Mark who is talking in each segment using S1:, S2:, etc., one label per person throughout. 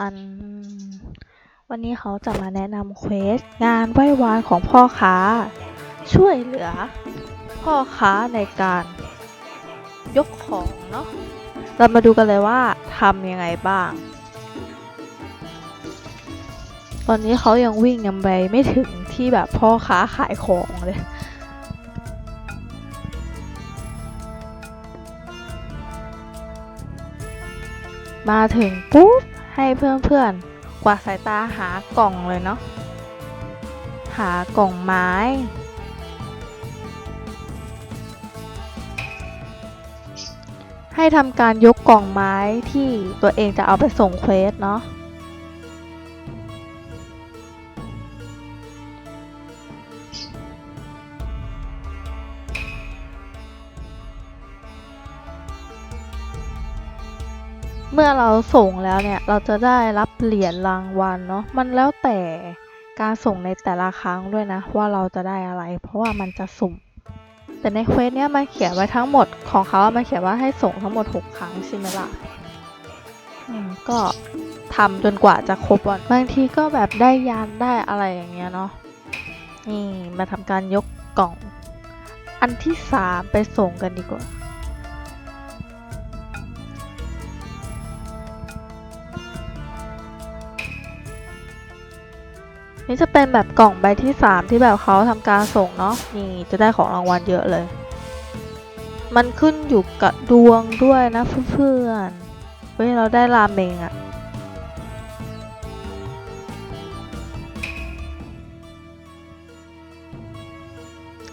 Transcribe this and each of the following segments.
S1: อันวันนี้เขาจะมาแนะนำเควสงานไหว้วานของพ่อค้า ช่วยเหลือ พ่อค้าในการยกของเนาะเรามาดูกันเลยว่าทำยังไงบ้าง ตอนนี้เขายังวิ่งยังไปไม่ถึงที่แบบพ่อค้าขายของเลยมาถึงปุ๊บ ให้เพื่อนๆ กวาดสายตาหากล่องเลยเนาะ หากล่องไม้ ให้ทำการยกกล่องไม้ที่ตัวเองจะเอาไปส่งเควสเนาะ เมื่อเราส่งแล้วเนี่ย เราจะได้รับเหรียญรางวัลเนาะ มันแล้วแต่การส่งในแต่ละครั้งด้วยนะ ว่าเราจะได้อะไร เพราะว่ามันจะสุ่ม แต่ในเควสเนี้ยมันเขียนไว้ทั้งหมดของเขาอะมันเขียนว่าให้ส่งทั้งหมด 6 ครั้งใช่ไหมล่ะก็ทำจนกว่าจะครบวันบางทีก็แบบได้ยานได้อะไรอย่างเงี้ยเนาะ นี่มาทำการยกกล่อง อันที่สามไปส่งกันดีกว่า นี่จะเป็นแบบกล่องใบที่สามที่แบบเขาทำการส่งเนาะนี่จะได้ของรางวัลเยอะเลย มันขึ้นอยู่กับดวงด้วยนะเพื่อนๆเฮ้ยเราได้ราเมงอะ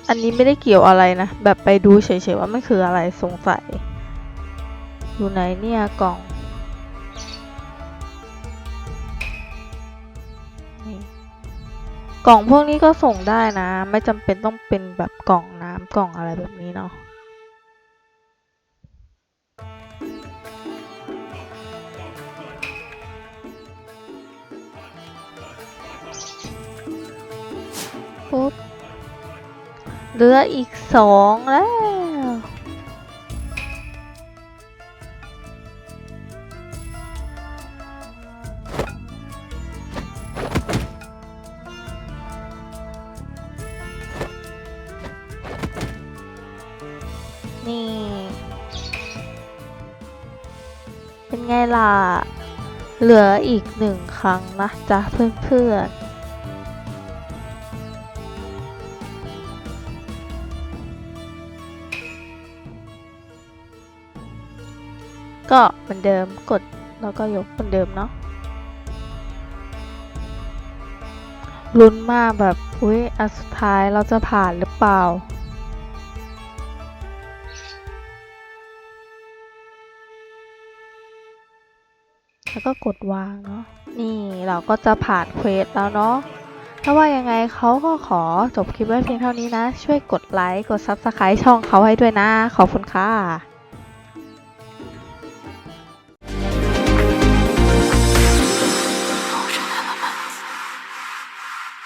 S1: อันนี้ไม่ได้เกี่ยวอะไรนะ แบบไปดูเฉยๆว่ามันคืออะไรสงสัย อยู่ไหนเนี่ยกล่อง กล่องพวกนี้ก็ส่งได้นะ ไม่จำเป็นต้องเป็นแบบกล่องน้ำกล่องอะไรแบบนี้เนาะปุ๊บเหลืออีกสองแล้ว นี่ เป็นไงล่ะ เหลืออีกหนึ่งครั้งนะจ๊ะเพื่อนๆก็เหมือนเดิมกดแล้วก็ยกเหมือนเดิมเนาะลุ้นมากแบบ อุ้ยอันสุดท้ายเราจะผ่านหรือเปล่า แล้วก็กดวางเนาะนี่เราก็จะผ่านเควสแล้วเนาะถ้าว่ายังไงเขาก็ขอจบคลิปไว้เพียงเท่านี้นะ ช่วยกดไลค์ กด Subscribe ช่องเขาให้ด้วยนะ ขอบคุณค่ะ